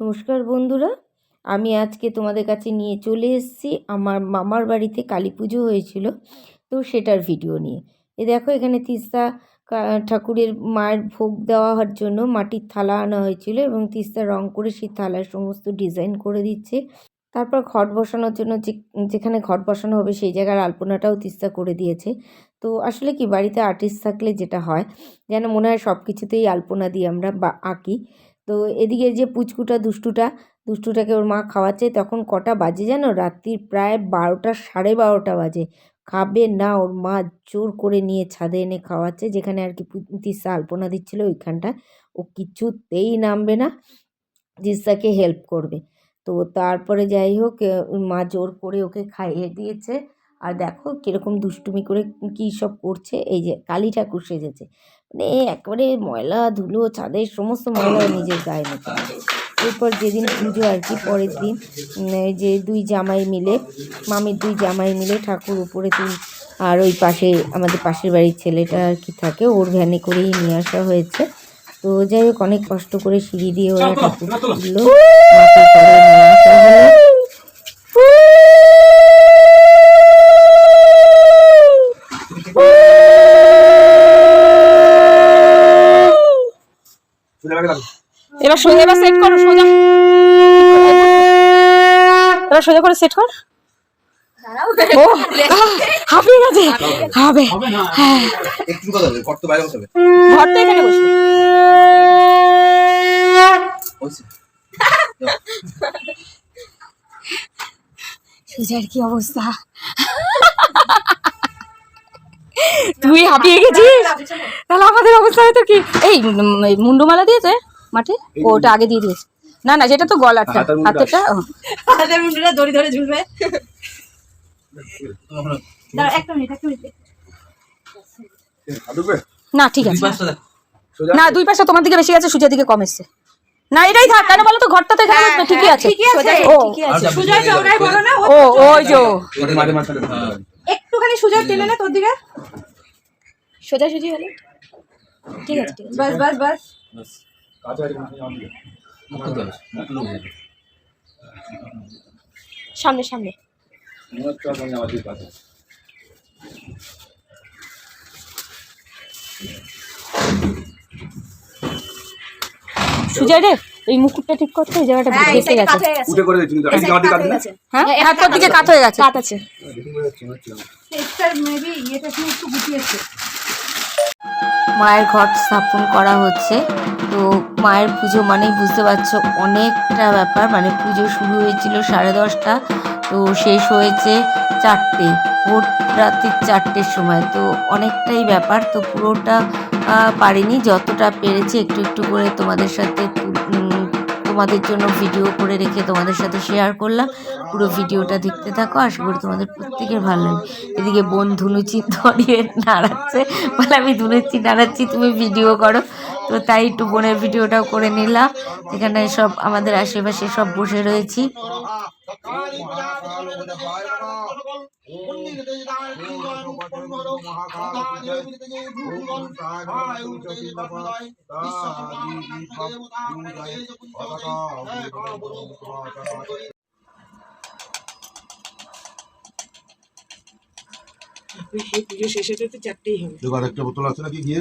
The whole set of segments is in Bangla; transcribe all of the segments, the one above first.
নমস্কার বন্ধুরা, আমি আজকে তোমাদের কাছে নিয়ে চলে এসেছি। আমার মামার বাড়িতে কালী পুজো হয়েছিল, তো সেটার ভিডিও নিয়ে। এ দেখো, এখানে তিস্তা ঠাকুরের মায়ের ভোগ দেওয়ার জন্য মাটির থালা আনা হয়েছিল এবং তিস্তা রং করে সেই থালার সমস্ত ডিজাইন করে দিচ্ছে। তারপর ঘট বসানোর জন্য যে, যেখানে ঘট বসানো হবে সেই জায়গার আলপনাটাও তিস্তা করে দিয়েছে। তো আসলে কি, বাড়িতে আর্টিস্ট থাকলে যেটা হয়, যেন মনে হয় সব কিছুতেই আলপনা দিয়ে আমরা বা, আঁকি। তো এদিকে যে পুচকুটা, দুষ্টুটা, দুষ্টুটাকে ওর মা খাওয়াচ্ছে, তখন কটা বাজে জানো? রাত্রির প্রায় বারোটা, সাড়ে বারোটা বাজে। খাবে না, ওর মা জোর করে নিয়ে ছাদে এনে খাওয়াচ্ছে, যেখানে আর কি তিস্সা আলপনা দিচ্ছিল ওইখানটা। ও কিছুতেই নামবে না তিস্সাকে হেল্প করবে। তো তারপরে যাই হোক মা জোর করে ওকে খাইয়ে দিয়েছে। দেখো কীরকম দুষ্টুমি করে কী সব করছে? এই যে কালী ঠাকুর সেজেছে। মানে একেবারে ময়লা ধুলো ছাদের সমস্ত ময়লা নিজের গায়ে মেখে এরপর যেদিন পুজো আর কি পরের দিন এই যে দুই জামাই মিলে মামির দুই জামাই মিলে ঠাকুর উপরে তুল আর ওই পাশে আমাদের পাশের বাড়ির ছেলেটা আর কি থাকে ওর ভ্যানে করেই নিয়ে আসা হয়েছে। তো যাই হোক অনেক কষ্ট করে সিঁড়ি দিয়ে ওরা ঠাকুর তুললো। মাকে করে নিয়ে আসা হলো। এবার সোজা এবার সেট করো সোজা। এবার সোজা করে সেট কর। ও হাঁপিয়ে গেছে। হবে। এখানে বসবে। সোজার কি অবস্থা? তুই হাঁপিয়ে গেছিস? তাহলে আমাদের অবস্থা হয়তো কি? এই মুন্ডুমালা দিয়েছে? মাঠে ও ওটা আগে দিয়ে দিয়েছে। না না সেটা তো হাতের মুন্ডুটা দড়ি ধরে ঝুলবে। একটা মিনিট একটা মিনিট। না ঠিক আছে। না দুই পাশে তোমার দিকে বেশি আছে সুজের দিকে কম এসছে। না এটাই থাক কেন বলো তো ঘরটা তো এখানে ঠিকই আছে। ও। ঠিকই আছে। না ও ওই যে ও। মাঝে একটুখানি সুজা টেনে না তোর দিকে। সোজা সুজি হলে? ঠিক আছে ঠিক আছে। বাস বাস। বাস। সামনে সামনে। সুজয় রে এই মুকুটটা ঠিক করতে এই জায়গাটা হ্যাঁ গেছে। উঠে করে দিচ্ছি কিন্তু এই জামাটি কাটবে না হ্যাঁ দিকে গেছে। কাট আছে মেবি একটু একটু গুটিয়েছে। মায়ের ঘট স্থাপন করা হচ্ছে। তো মায়ের পুজো মানেই বুঝতে পারছ অনেকটা ব্যাপার। মানে পুজো শুরু হয়েছিল সাড়ে দশটা, তো শেষ হয়েছে চারটে, ভোর রাত্রির চারটের সময়। তো অনেকটাই ব্যাপার, তো পুরোটা পারিনি। যতটা পেরেছি একটু একটু করে তোমাদের সাথে তোমাদের জন্য ভিডিও করে রেখে তোমাদের সাথে শেয়ার করলাম। পুরো ভিডিওটা দেখতে থাকো, আশা করি তোমাদের প্রত্যেকের ভালো লাগে এদিকে বোন ধুনুচি ধরিয়ে নাড়াচ্ছে, বলে, আমি ধুনুচি নাড়াচ্ছি, তুমি ভিডিও করো। তো তাই একটু বোনের ভিডিওটাও করে নিলাম। এখানে সব আমাদের আশেপাশে সব বসে রয়েছি। শেষ তো চারটেই হবে। একটা বোতল আছে নাকি? গিয়ে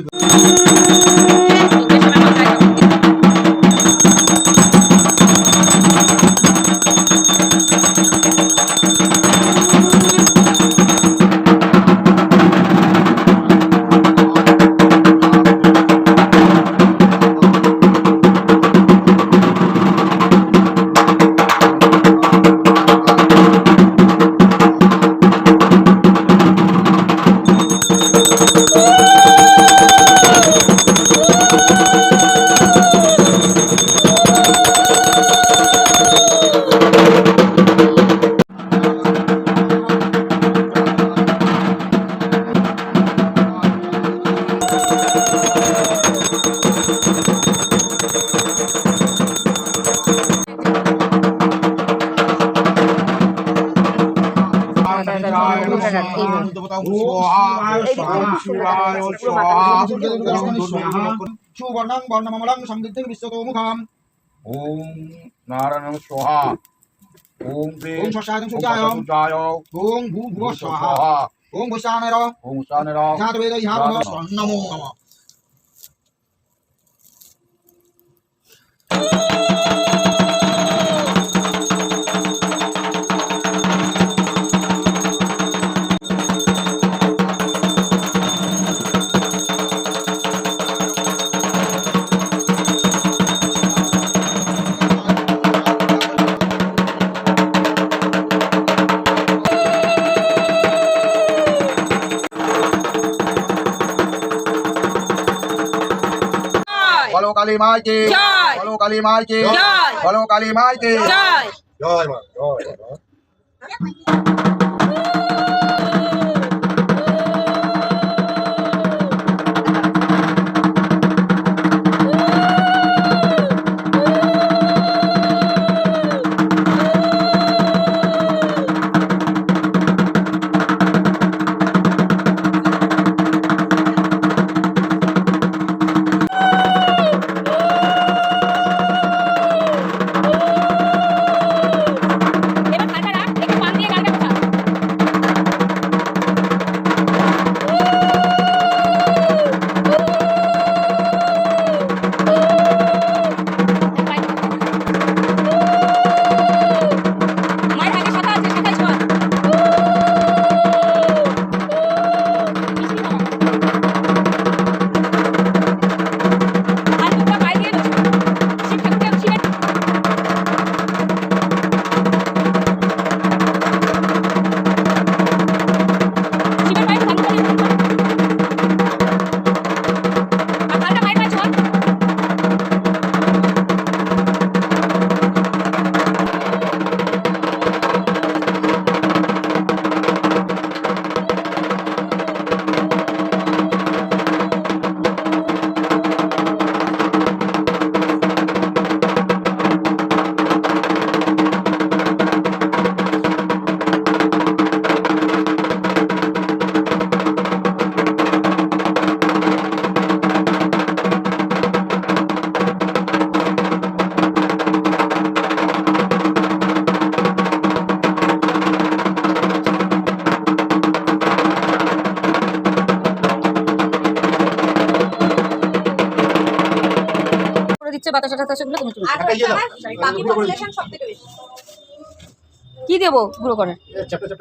সুবর্ণং বর্ণমমলং সমৃদ্ধিং বিশ্বতো ওম নারায়ণ সোহা ওম ওম শশায় সূর্যায় ওম ভূভুব স্বাহা ওম ভূষাণের ওম উষানের জাত বেদ ইহা নমো নমঃ কালী মাইকে। বলো কালী মাইকে। বলো কালী মাইকে। জয়। মা জয় করে দিচ্ছে বাতাসা টাতাসা গুলো তুমি হচ্ছে বেশি। কি দেবো গুঁড়ো করে? চ্যাপ্টা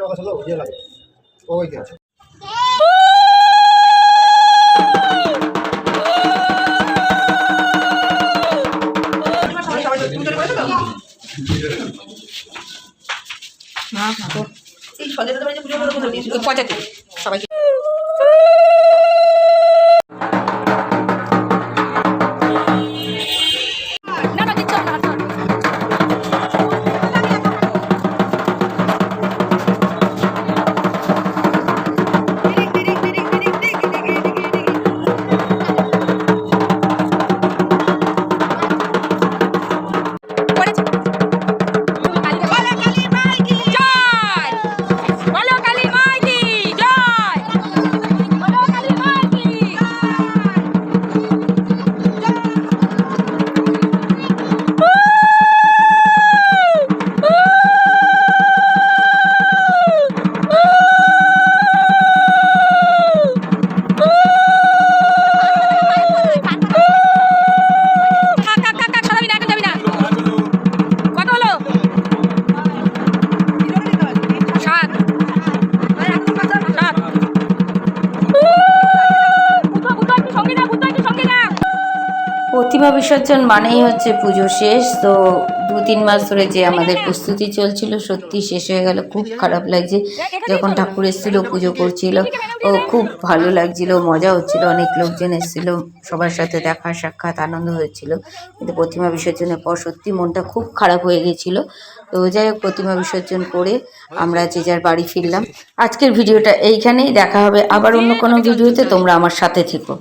প্রতিমা বিসর্জন মানেই হচ্ছে পুজো শেষ। তো দু, তিন মাস ধরে যে আমাদের প্রস্তুতি চলছিল সত্যি শেষ হয়ে গেল। খুব খারাপ লাগছে যখন ঠাকুর এসেছিল, পুজো করছিল। ও খুব ভালো লাগছিল, মজা হচ্ছিল। অনেক লোকজন এসেছিল, সবার সাথে দেখা, সাক্ষাৎ, আনন্দ হয়েছিল কিন্তু প্রতিমা বিসর্জনের পর সত্যি মনটা খুব খারাপ হয়ে গেছিল। তো যাই হোক, প্রতিমা বিসর্জন করে আমরা যে যার বাড়ি ফিরলাম। আজকের ভিডিওটা এইখানেই। দেখা হবে আবার অন্য কোনো ভিডিওতে। তোমরা আমার সাথে থেকো।